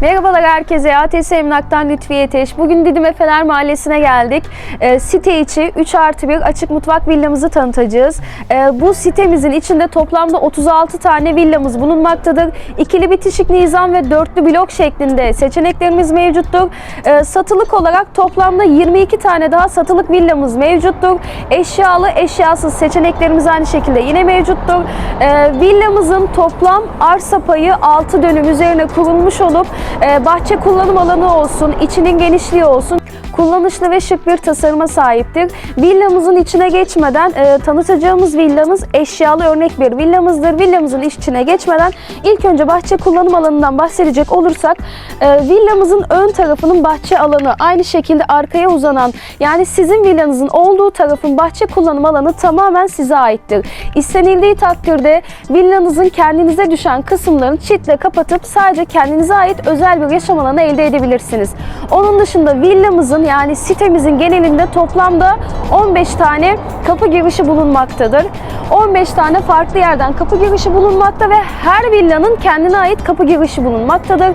Merhabalar herkese. ATS Emlak'tan Lütfiye Teş. Bugün Didim Efeler Mahallesi'ne geldik. Ee, site içi 3 artı 1 açık mutfak villamızı tanıtacağız. Ee, bu sitemizin içinde toplamda 36 tane villamız bulunmaktadır. İkili bitişik nizam ve dörtlü blok şeklinde seçeneklerimiz mevcuttur. Ee, satılık olarak toplamda 22 tane daha satılık villamız mevcuttur. Eşyalı, eşyasız seçeneklerimiz aynı şekilde yine mevcuttur. Ee, villamızın toplam arsa payı 6 dönüm üzerine kurulmuş olup e, bahçe kullanım alanı olsun, içinin genişliği olsun kullanışlı ve şık bir tasarıma sahiptir. Villamızın içine geçmeden e, tanıtacağımız villamız eşyalı örnek bir villamızdır. Villamızın içine geçmeden ilk önce bahçe kullanım alanından bahsedecek olursak e, villamızın ön tarafının bahçe alanı aynı şekilde arkaya uzanan yani sizin villanızın olduğu tarafın bahçe kullanım alanı tamamen size aittir. İstenildiği takdirde villanızın kendinize düşen kısımlarını çitle kapatıp sadece kendinize ait özel bir yaşam alanı elde edebilirsiniz. Onun dışında villamızın yani sitemizin genelinde toplamda 15 tane kapı girişi bulunmaktadır. 15 tane farklı yerden kapı girişi bulunmakta ve her villanın kendine ait kapı girişi bulunmaktadır.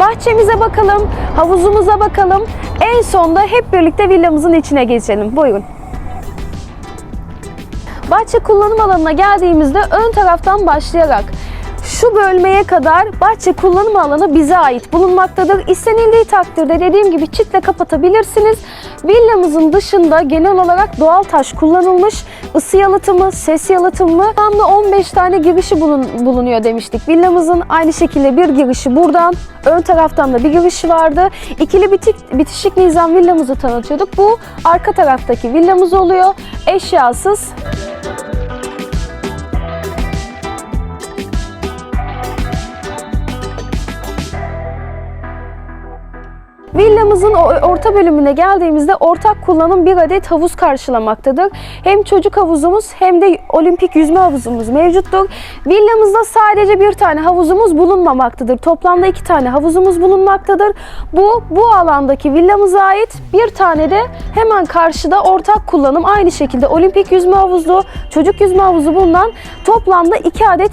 Bahçemize bakalım, havuzumuza bakalım. En sonda hep birlikte villamızın içine geçelim. Buyurun. Bahçe kullanım alanına geldiğimizde ön taraftan başlayarak şu bölmeye kadar bahçe kullanım alanı bize ait bulunmaktadır. İstenildiği takdirde dediğim gibi çitle kapatabilirsiniz. Villamızın dışında genel olarak doğal taş kullanılmış. ısı yalıtımı, ses yalıtımı tam da 15 tane girişi bulun, bulunuyor demiştik. Villamızın aynı şekilde bir girişi buradan, ön taraftan da bir girişi vardı. İkili bitik, bitişik nizam villamızı tanıtıyorduk. Bu arka taraftaki villamız oluyor. Eşyasız, Villamızın orta bölümüne geldiğimizde ortak kullanım bir adet havuz karşılamaktadır. Hem çocuk havuzumuz hem de olimpik yüzme havuzumuz mevcuttur. Villamızda sadece bir tane havuzumuz bulunmamaktadır. Toplamda iki tane havuzumuz bulunmaktadır. Bu bu alandaki villamıza ait bir tane de hemen karşıda ortak kullanım aynı şekilde olimpik yüzme havuzu, çocuk yüzme havuzu bulunan toplamda iki adet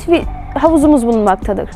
havuzumuz bulunmaktadır.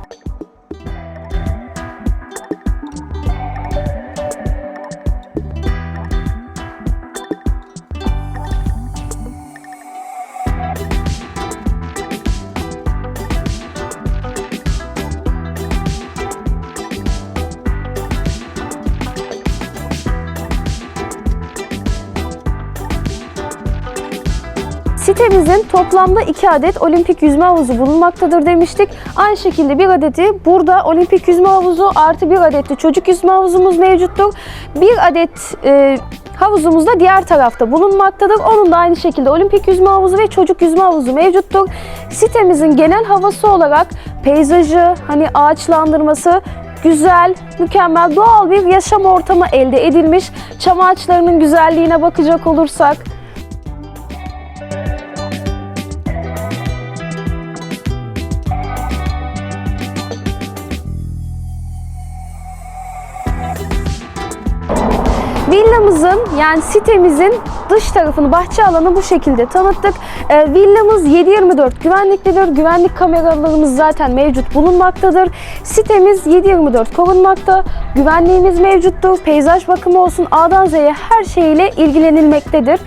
Sitemizin toplamda 2 adet olimpik yüzme havuzu bulunmaktadır demiştik. Aynı şekilde bir adeti burada olimpik yüzme havuzu artı bir adet de çocuk yüzme havuzumuz mevcuttur. Bir adet e, havuzumuz da diğer tarafta bulunmaktadır. Onun da aynı şekilde olimpik yüzme havuzu ve çocuk yüzme havuzu mevcuttur. Sitemizin genel havası olarak peyzajı, hani ağaçlandırması güzel, mükemmel, doğal bir yaşam ortamı elde edilmiş. Çam ağaçlarının güzelliğine bakacak olursak yani sitemizin dış tarafını, bahçe alanı bu şekilde tanıttık. Ee, villamız 7/24 güvenliklidir. Güvenlik kameralarımız zaten mevcut bulunmaktadır. Sitemiz 7/24 korunmakta. Güvenliğimiz mevcuttur. Peyzaj bakımı olsun A'dan Z'ye her şeyle ilgilenilmektedir.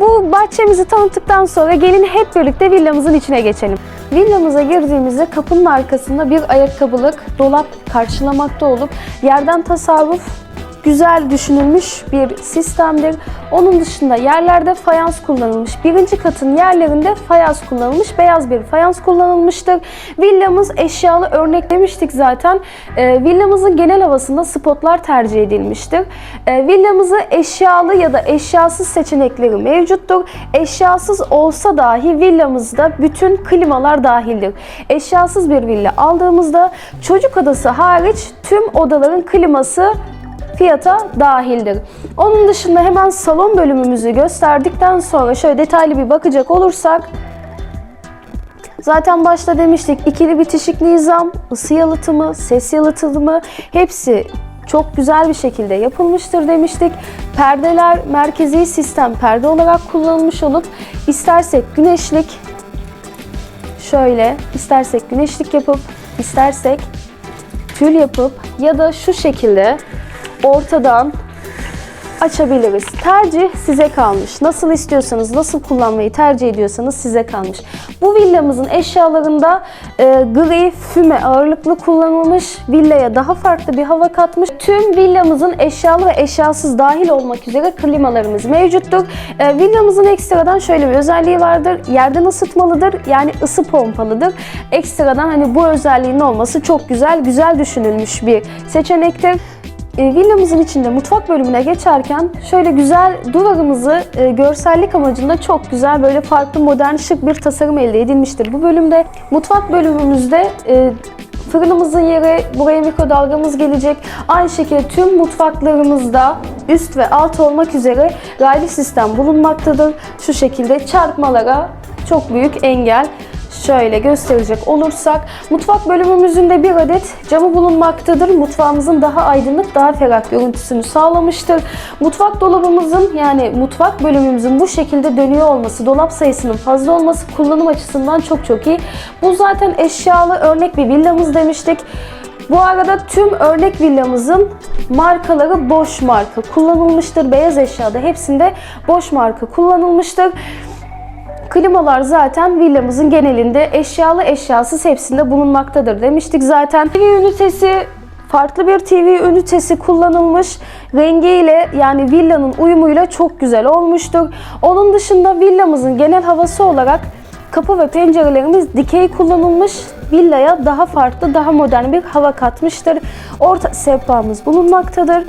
Bu bahçemizi tanıttıktan sonra gelin hep birlikte villamızın içine geçelim. Villamıza girdiğimizde kapının arkasında bir ayakkabılık dolap karşılamakta olup yerden tasarruf güzel düşünülmüş bir sistemdir. Onun dışında yerlerde fayans kullanılmış. Birinci katın yerlerinde fayans kullanılmış. Beyaz bir fayans kullanılmıştır. Villamız eşyalı örnek demiştik zaten. E, villamızın genel havasında spotlar tercih edilmiştir. E, villamızı eşyalı ya da eşyasız seçenekleri mevcuttur. Eşyasız olsa dahi villamızda bütün klimalar dahildir. Eşyasız bir villa aldığımızda çocuk odası hariç tüm odaların kliması fiyata dahildir. Onun dışında hemen salon bölümümüzü gösterdikten sonra şöyle detaylı bir bakacak olursak Zaten başta demiştik ikili bitişik nizam, ısı yalıtımı, ses yalıtımı hepsi çok güzel bir şekilde yapılmıştır demiştik. Perdeler merkezi sistem perde olarak kullanılmış olup istersek güneşlik şöyle istersek güneşlik yapıp istersek tül yapıp ya da şu şekilde ortadan açabiliriz. Tercih size kalmış. Nasıl istiyorsanız, nasıl kullanmayı tercih ediyorsanız size kalmış. Bu villamızın eşyalarında e, gri füme ağırlıklı kullanılmış. Villaya daha farklı bir hava katmış. Tüm villamızın eşyalı ve eşyasız dahil olmak üzere klimalarımız mevcuttur. E, villamızın ekstradan şöyle bir özelliği vardır. Yerden ısıtmalıdır. Yani ısı pompalıdır. Ekstradan hani bu özelliğinin olması çok güzel, güzel düşünülmüş bir seçenektir. E, villamızın içinde mutfak bölümüne geçerken şöyle güzel duvarımızı e, görsellik amacında çok güzel böyle farklı modern şık bir tasarım elde edilmiştir. Bu bölümde mutfak bölümümüzde e, fırınımızın yeri, buraya mikrodalgamız gelecek. Aynı şekilde tüm mutfaklarımızda üst ve alt olmak üzere raylı sistem bulunmaktadır. Şu şekilde çarpmalara çok büyük engel. Şöyle gösterecek olursak mutfak bölümümüzün de bir adet camı bulunmaktadır. Mutfağımızın daha aydınlık, daha ferah görüntüsünü sağlamıştır. Mutfak dolabımızın yani mutfak bölümümüzün bu şekilde dönüyor olması, dolap sayısının fazla olması kullanım açısından çok çok iyi. Bu zaten eşyalı örnek bir villamız demiştik. Bu arada tüm örnek villamızın markaları boş marka kullanılmıştır. Beyaz eşyada hepsinde boş marka kullanılmıştır. Klimalar zaten villamızın genelinde eşyalı eşyasız hepsinde bulunmaktadır demiştik zaten. TV ünitesi farklı bir TV ünitesi kullanılmış. Rengiyle yani villanın uyumuyla çok güzel olmuştur. Onun dışında villamızın genel havası olarak kapı ve pencerelerimiz dikey kullanılmış. Villaya daha farklı, daha modern bir hava katmıştır. Orta sehpamız bulunmaktadır.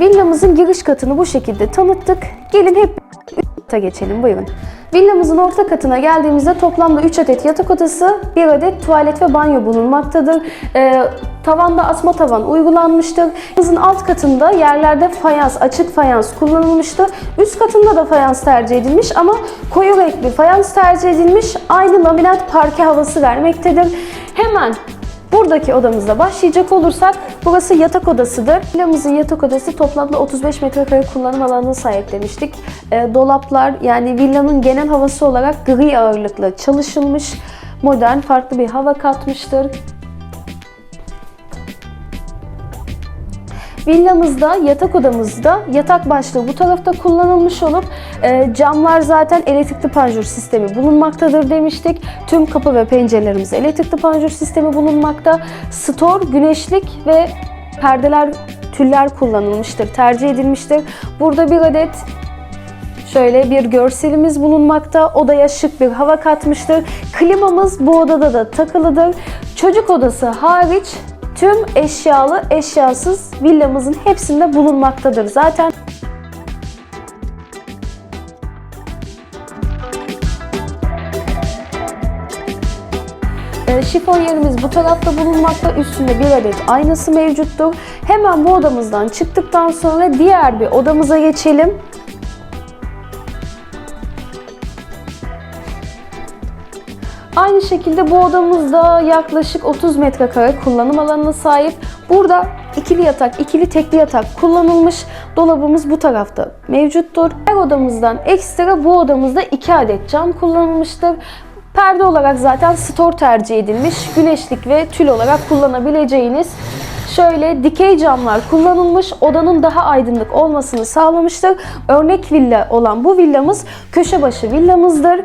Villamızın giriş katını bu şekilde tanıttık. Gelin hep kata geçelim buyurun. Villamızın orta katına geldiğimizde toplamda 3 adet yatak odası, 1 adet tuvalet ve banyo bulunmaktadır. Ee, tavanda asma tavan uygulanmıştır. Villamızın alt katında yerlerde fayans, açık fayans kullanılmıştır. Üst katında da fayans tercih edilmiş ama koyu renkli fayans tercih edilmiş. Aynı laminat parke havası vermektedir. Hemen Buradaki odamızda başlayacak olursak burası yatak odasıdır. Villamızın yatak odası toplamda 35 metrekare kullanım alanına sahip demiştik. E, dolaplar yani villanın genel havası olarak gri ağırlıklı çalışılmış modern farklı bir hava katmıştır. Villamızda, yatak odamızda yatak başlığı bu tarafta kullanılmış olup e, camlar zaten elektrikli panjur sistemi bulunmaktadır demiştik. Tüm kapı ve pencerelerimizde elektrikli panjur sistemi bulunmakta. Stor, güneşlik ve perdeler, tüller kullanılmıştır, tercih edilmiştir. Burada bir adet Şöyle bir görselimiz bulunmakta. Odaya şık bir hava katmıştır. Klimamız bu odada da takılıdır. Çocuk odası hariç tüm eşyalı, eşyasız villamızın hepsinde bulunmaktadır. Zaten E, Şifon yerimiz bu tarafta bulunmakta. Üstünde bir adet aynası mevcuttur. Hemen bu odamızdan çıktıktan sonra diğer bir odamıza geçelim. Aynı şekilde bu odamızda yaklaşık 30 metrekare kullanım alanına sahip. Burada ikili yatak, ikili tekli yatak kullanılmış. Dolabımız bu tarafta mevcuttur. Her odamızdan ekstra bu odamızda 2 adet cam kullanılmıştır. Perde olarak zaten store tercih edilmiş. Güneşlik ve tül olarak kullanabileceğiniz şöyle dikey camlar kullanılmış. Odanın daha aydınlık olmasını sağlamıştır. Örnek villa olan bu villamız köşe başı villamızdır.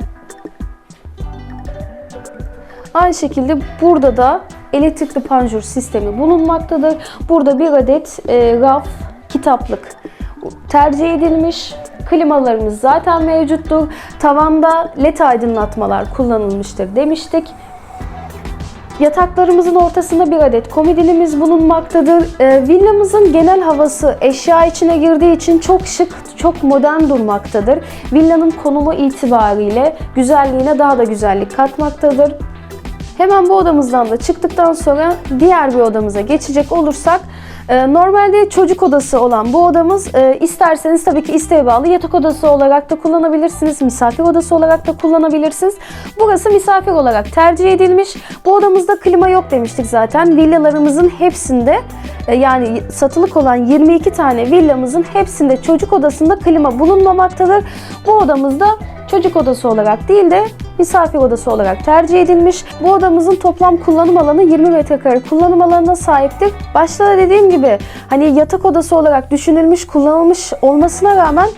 Aynı şekilde burada da elektrikli panjur sistemi bulunmaktadır. Burada bir adet e, raf, kitaplık tercih edilmiş. Klimalarımız zaten mevcuttur. Tavanda led aydınlatmalar kullanılmıştır demiştik. Yataklarımızın ortasında bir adet komodinimiz bulunmaktadır. E, villamızın genel havası eşya içine girdiği için çok şık, çok modern durmaktadır. Villanın konumu itibariyle güzelliğine daha da güzellik katmaktadır. Hemen bu odamızdan da çıktıktan sonra diğer bir odamıza geçecek olursak e, Normalde çocuk odası olan bu odamız e, isterseniz tabii ki isteğe bağlı yatak odası olarak da kullanabilirsiniz, misafir odası olarak da kullanabilirsiniz. Burası misafir olarak tercih edilmiş. Bu odamızda klima yok demiştik zaten. Villalarımızın hepsinde e, yani satılık olan 22 tane villamızın hepsinde çocuk odasında klima bulunmamaktadır. Bu odamızda çocuk odası olarak değil de misafir odası olarak tercih edilmiş. Bu odamızın toplam kullanım alanı 20 metrekare kullanım alanına sahiptir. Başta da dediğim gibi hani yatak odası olarak düşünülmüş, kullanılmış olmasına rağmen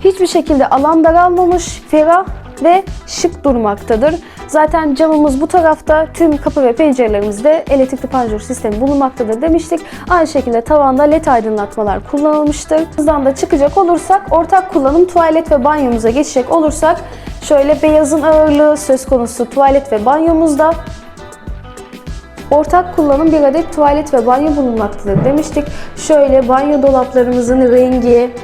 hiçbir şekilde alan daralmamış, ferah ve şık durmaktadır. Zaten camımız bu tarafta, tüm kapı ve pencerelerimizde elektrikli panjur sistemi bulunmaktadır demiştik. Aynı şekilde tavanda led aydınlatmalar kullanılmıştır. Hızdan da çıkacak olursak, ortak kullanım tuvalet ve banyomuza geçecek olursak, şöyle beyazın ağırlığı söz konusu tuvalet ve banyomuzda. Ortak kullanım bir adet tuvalet ve banyo bulunmaktadır demiştik. Şöyle banyo dolaplarımızın rengi,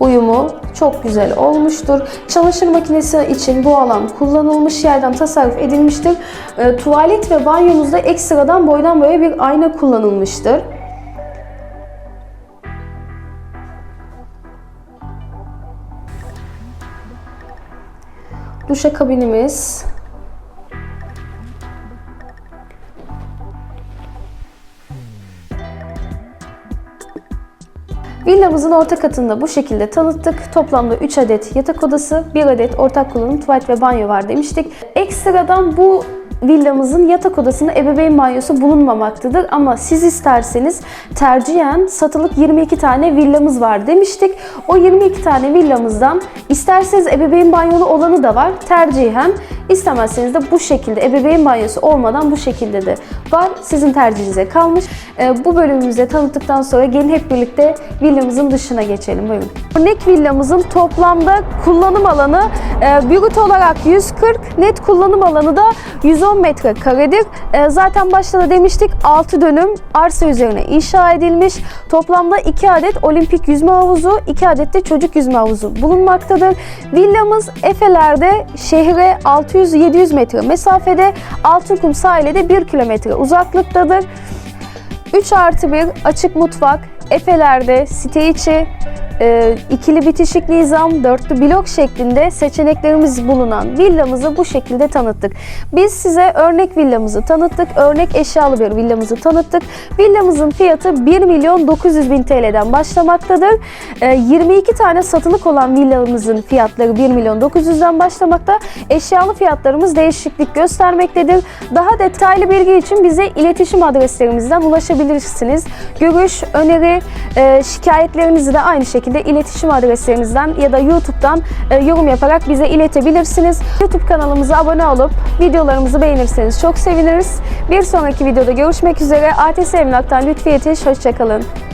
uyumu çok güzel olmuştur. Çamaşır makinesi için bu alan kullanılmış yerden tasarruf edilmiştir. E, tuvalet ve banyomuzda ekstradan boydan boya bir ayna kullanılmıştır. Duşakabinimiz Villamızın orta katında bu şekilde tanıttık. Toplamda 3 adet yatak odası, 1 adet ortak kullanım tuvalet ve banyo var demiştik. Ekstradan bu villamızın yatak odasında ebeveyn banyosu bulunmamaktadır ama siz isterseniz tercihen satılık 22 tane villamız var demiştik. O 22 tane villamızdan isterseniz ebeveyn banyolu olanı da var. Tercihen istemezseniz de bu şekilde ebeveyn banyosu olmadan bu şekilde de var. Sizin tercihinize kalmış. Ee, bu bölümümüzde tanıttıktan sonra gelin hep birlikte villamızın dışına geçelim. Buyurun. Örnek villamızın toplamda kullanım alanı e, brüt olarak 140, net kullanım alanı da 110 metrekaredir. E, zaten başta da demiştik 6 dönüm arsa üzerine inşa edilmiş. Toplamda 2 adet olimpik yüzme havuzu, 2 adet de çocuk yüzme havuzu bulunmaktadır. Villamız Efeler'de şehre 600-700 metre mesafede, Altınkum sahile de 1 kilometre uzaklıktadır. 3 artı 1 açık mutfak, Efeler'de site içi e, ikili bitişik nizam, dörtlü blok şeklinde seçeneklerimiz bulunan villamızı bu şekilde tanıttık. Biz size örnek villamızı tanıttık, örnek eşyalı bir villamızı tanıttık. Villamızın fiyatı 1 milyon 900 bin TL'den başlamaktadır. E, 22 tane satılık olan villamızın fiyatları 1 milyon 900'den başlamakta. Eşyalı fiyatlarımız değişiklik göstermektedir. Daha detaylı bilgi için bize iletişim adreslerimizden ulaşabilirsiniz. Görüş, öneri, e, şikayetlerinizi de aynı şekilde iletişim adreslerinizden ya da YouTube'dan e, yorum yaparak bize iletebilirsiniz. YouTube kanalımıza abone olup videolarımızı beğenirseniz çok seviniriz. Bir sonraki videoda görüşmek üzere. ATS Emlak'tan Lütfi Yetiş, hoşçakalın.